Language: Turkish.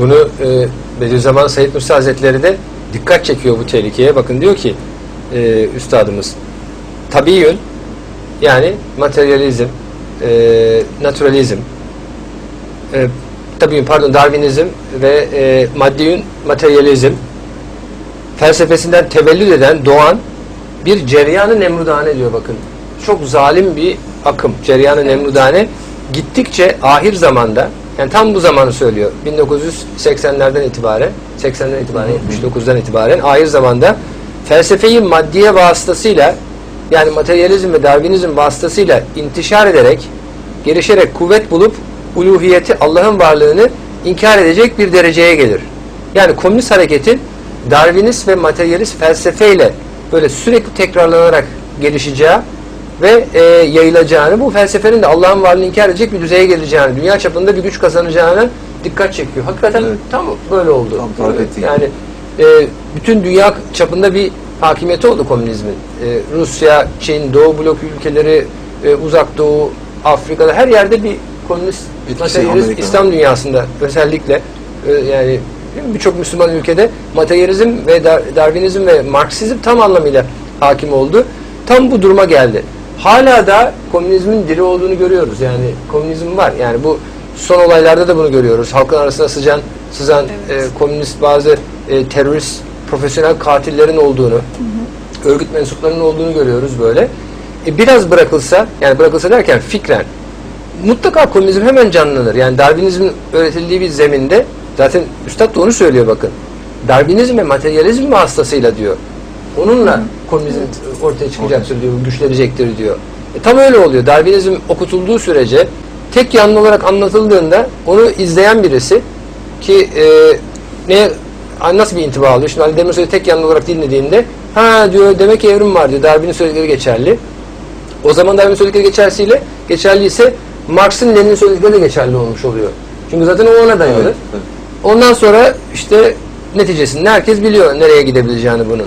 Bunu e, Bediüzzaman Said Nursi Hazretleri de dikkat çekiyor bu tehlikeye. Bakın diyor ki e, üstadımız tabiyyün yani materyalizm, e, naturalizm, e, tabiyyün pardon Darwinizm ve e, maddiyün materyalizm felsefesinden tevellüt eden doğan bir ceryanı nemrudane diyor bakın. Çok zalim bir akım. Ceryanı nemrudane gittikçe ahir zamanda yani tam bu zamanı söylüyor. 1980'lerden itibaren 80'den itibaren 79'dan itibaren ahir zamanda felsefeyi maddiye vasıtasıyla yani materyalizm ve darwinizm vasıtasıyla intişar ederek gelişerek kuvvet bulup uluhiyeti Allah'ın varlığını inkar edecek bir dereceye gelir. Yani komünist hareketin Darwinist ve materyalist felsefeyle böyle sürekli tekrarlanarak gelişeceği ve e, yayılacağını, bu felsefenin de Allah'ın varlığını inkar edecek bir düzeye geleceğini, dünya çapında bir güç kazanacağını dikkat çekiyor. Hakikaten Evet. tam böyle oldu. Tam ettiğin Yani e, bütün dünya çapında bir hakimiyeti oldu komünizmin. E, Rusya, Çin, Doğu blok ülkeleri, e, Uzak Doğu, Afrika'da her yerde bir komünist materyalist. İslam dünyasında özellikle e, yani birçok Müslüman ülkede materyalizm ve Dar- Darwinizm ve Marksizm tam anlamıyla hakim oldu. Tam bu duruma geldi. Hala da komünizmin diri olduğunu görüyoruz. Yani komünizm var. Yani bu son olaylarda da bunu görüyoruz. Halkın arasına sıcan, sızan e, komünist bazı e, terörist, profesyonel katillerin olduğunu, örgüt mensuplarının olduğunu görüyoruz böyle. E, biraz bırakılsa, yani bırakılsa derken fikren, mutlaka komünizm hemen canlanır. Yani Darwinizmin öğretildiği bir zeminde zaten Üstad da onu söylüyor bakın. Darwinizm ve materyalizm vasıtasıyla diyor. Onunla komünizm ortaya çıkacaktır diyor, güçlenecektir diyor. E, tam öyle oluyor. Darwinizm okutulduğu sürece tek yanlı olarak anlatıldığında onu izleyen birisi ki e, neye nasıl bir intiba alıyor? Şimdi Ali Demirsoy'u tek yanlı olarak dinlediğinde ha diyor demek ki evrim var diyor. Darwin'in söyledikleri geçerli. O zaman Darwin'in söyledikleri geçersiyle, geçerliyse Marx'ın Lenin'in söyledikleri de geçerli olmuş oluyor. Çünkü zaten o ona dayanır. Evet, evet. Ondan sonra işte neticesinde herkes biliyor nereye gidebileceğini bunun.